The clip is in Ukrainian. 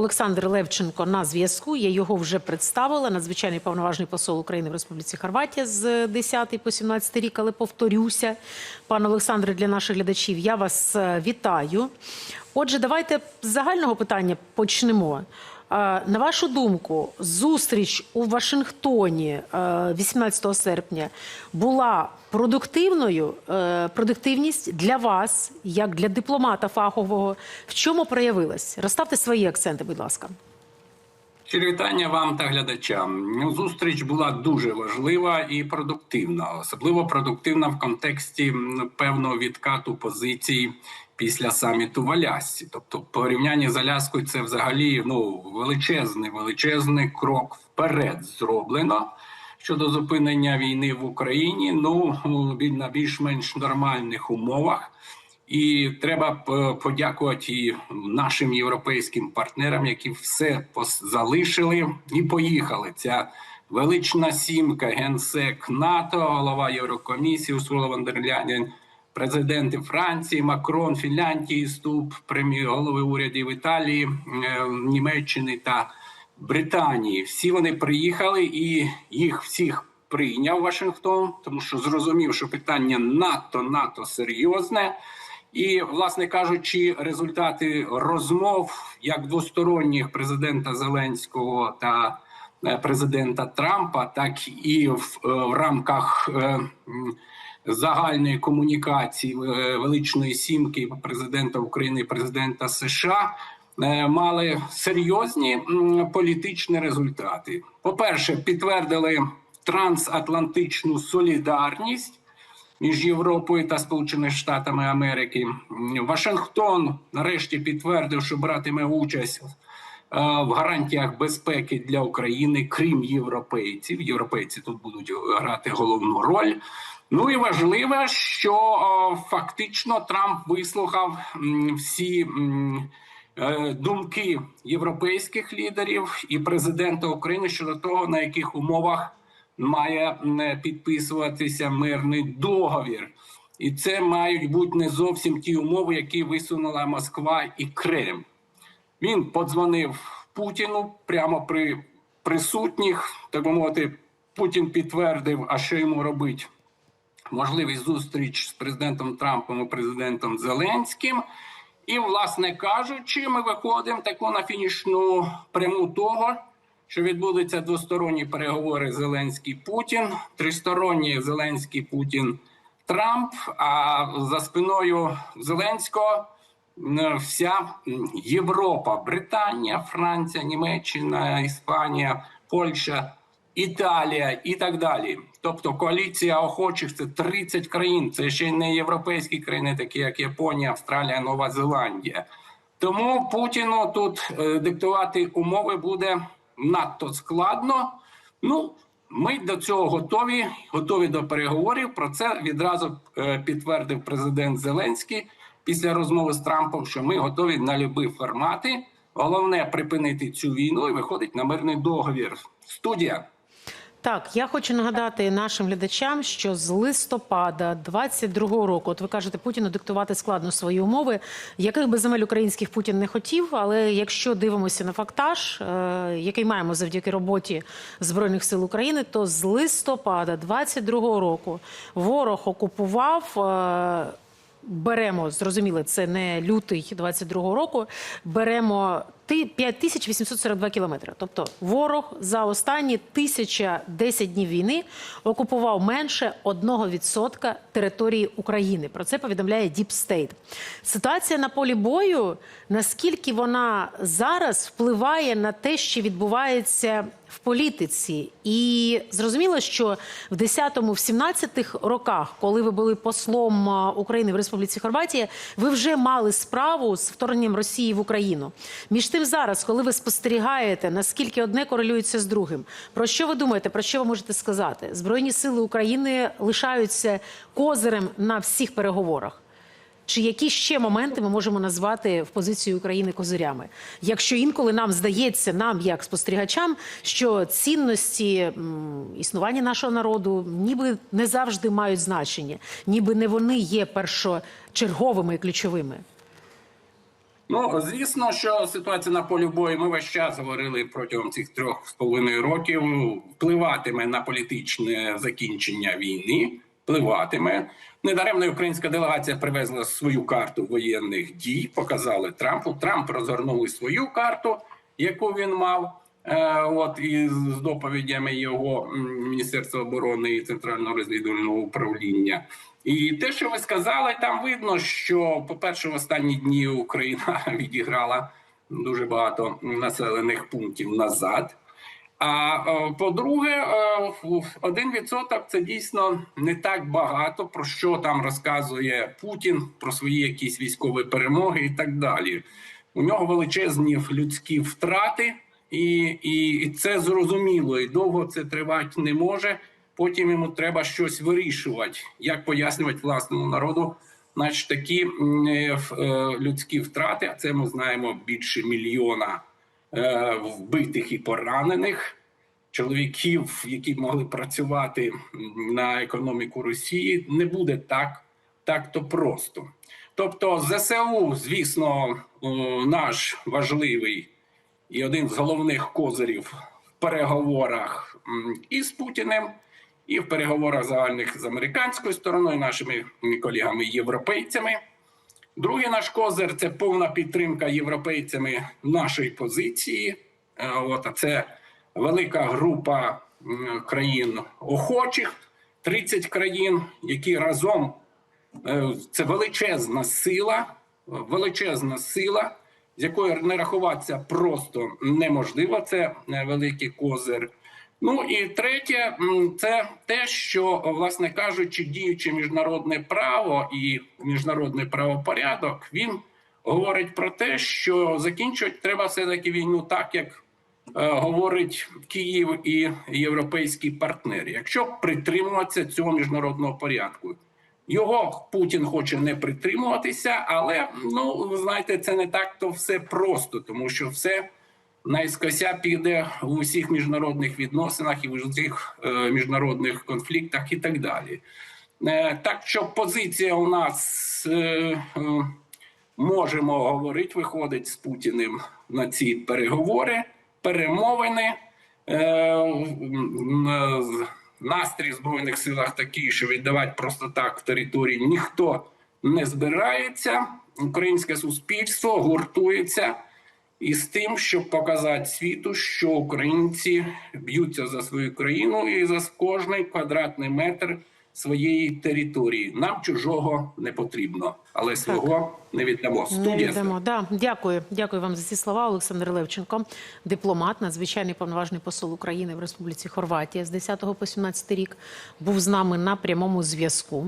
Олександр Левченко на зв'язку. Я його вже представила. Надзвичайний повноважний посол України в Республіці Хорватія з 10 по 17 рік. Але повторюся, пане Олександре, для наших глядачів я вас е, вітаю. Отже, давайте з загального питання почнемо. Е, На вашу думку, зустріч у Вашингтоні е, 18 серпня була продуктивною. Е, Продуктивність для вас, як для дипломата фахового, в чому проявилась? Розставте свої акценти, будь ласка. Щирі вітання вам та глядачам. Ну, Зустріч була дуже важлива і продуктивна, особливо продуктивна в контексті певного відкату позицій після саміту в Алясці. Тобто, в порівнянні з Аляскою, це взагалі ну величезний, величезний крок вперед зроблено щодо зупинення війни в Україні. Ну на більш-менш нормальних умовах. І треба подякувати і нашим європейським партнерам, які все залишили і поїхали. Ця велична сімка, генсек НАТО, голова Єврокомісії Урсула фон дер Ляєн, президенти Франції, Макрон, Фінляндії, Ступ, прем'єр голови урядів Італії, е, Німеччини та Британії. Всі вони приїхали і їх всіх прийняв Вашингтон, тому що зрозумів, що питання надто НАТО серйозне. І, власне кажучи, результати розмов як двосторонніх президента Зеленського та е, президента Трампа, так і в, е, в рамках е, загальної комунікації е, величної сімки президента України і президента США. е, Мали серйозні політичні результати. По-перше, підтвердили трансатлантичну солідарність між Європою та Сполученими Штатами Америки. Вашингтон нарешті підтвердив, що братиме участь е, в гарантіях безпеки для України, крім європейців. Європейці тут будуть грати головну роль. Ну і важливо, що е, фактично Трамп вислухав всі. е, Думки європейських лідерів і президента України щодо того, на яких умовах має підписуватися мирний договір, і це мають бути не зовсім ті умови, які висунула Москва і Кремль. Він подзвонив Путіну прямо при присутніх. Так би мовити, Путін підтвердив, а що йому робити. Можливість зустріч з президентом Трампом і президентом Зеленським. І, власне кажучи, ми виходимо таку на фінішну пряму того, що відбудуться двосторонні переговори Зеленський Путін, тристоронні Зеленський Путін Трамп. А за спиною Зеленського вся Європа, Британія, Франція, Німеччина, Іспанія, Польща, Італія і так далі. Тобто коаліція охочих це 30 країн. Це ще не європейські країни, такі як Японія, Австралія, Нова Зеландія. Тому Путіну тут е, диктувати умови буде надто складно. Ну, ми до цього готові, готові до переговорів. Про це відразу е, підтвердив президент Зеленський після розмови з Трампом, що ми готові на любі формати. Головне припинити цю війну і виходить на мирний договір. Студія. Так, я хочу нагадати нашим глядачам, що з листопада 22-го року, от ви кажете, Путіну диктувати складно свої умови, яких би земель українських Путін не хотів. Але якщо дивимося на фактаж, е, який маємо завдяки роботі збройних сил України, то з листопада 22-го року ворог окупував. е, Беремо, зрозуміло, це не лютий 22-го року. Беремо 5842 кілометри. Тобто ворог за останні 1010 днів війни окупував менше 1% території України. Про це повідомляє Deep State. Ситуація на полі бою, наскільки вона зараз впливає на те, що відбувається в політиці, і зрозуміло, що в 10-му, в 17-х роках, коли ви були послом України в Республіці Хорватія, ви вже мали справу з вторгненням Росії в Україну. Між тим, зараз, коли ви спостерігаєте, наскільки одне корелюється з другим, про що ви думаєте, про що ви можете сказати? Збройні сили України лишаються козирем на всіх переговорах. Чи які ще моменти ми можемо назвати в позиції України козирями? Якщо інколи нам здається, нам як спостерігачам, що цінності існування нашого народу ніби не завжди мають значення, ніби не вони є першочерговими і ключовими. Ну, звісно, що ситуація на полі бою, ми весь час говорили протягом цих трьох з половиною років, впливатиме на політичне закінчення війни, впливатиме. Недаремно українська делегація привезла свою карту воєнних дій, показали Трампу. Трамп розгорнули свою карту, яку він мав. Е, От і з доповідями його Міністерства оборони і Центрального розвідувального управління. І те, що ви сказали, там видно, що, по-перше, в останні дні Україна відіграла дуже багато населених пунктів назад. А е, по-друге, е, один відсоток це дійсно не так багато, про що там розказує Путін про свої якісь військові перемоги і так далі. У нього величезні людські втрати, і, і, це зрозуміло, і довго це тривати не може. Потім йому треба щось вирішувати, як пояснювати власному народу, значить такі е, е, людські втрати. А це ми знаємо більше мільйона е, вбитих і поранених чоловіків, які могли працювати на економіку Росії, не буде так, так то просто. Тобто, ЗСУ, звісно, наш важливий і один з головних козирів в переговорах м, і з Путіним, і в переговорах загальних з американською стороною, нашими колегами-європейцями. Другий наш козир це повна підтримка європейцями нашої позиції. Е, От, це велика група країн охочих, 30 країн, які разом е, це величезна сила, величезна сила, з якою не рахуватися просто неможливо. Це е, великий козир. Ну і третє, це те, що, власне кажучи, діючи міжнародне право і міжнародний правопорядок, він говорить про те, що закінчувати треба все-таки війну так, як е, говорить Київ і європейські партнери. Якщо притримуватися цього міжнародного порядку. Його Путін хоче не притримуватися, але ну ви знаєте, це не так то все просто, тому що все найскося піде в усіх міжнародних відносинах і в усіх е, міжнародних конфліктах і так далі. Е, так що позиція у нас е, е, можемо говорити, виходить з Путіним на ці переговори, перемовини. Е, е, Настрій в збройних силах такий, що віддавати просто так території ніхто не збирається. Українське суспільство гуртується із тим, щоб показати світу, що українці б'ються за свою країну і за кожний квадратний метр своєї території. Нам чужого не потрібно, але свого не віддамо. Не віддамо. Да, дякую. Дякую вам за ці слова. Олександр Левченко, дипломат, надзвичайний повноважний посол України в Республіці Хорватія з 10 по 17 рік, був з нами на прямому зв'язку.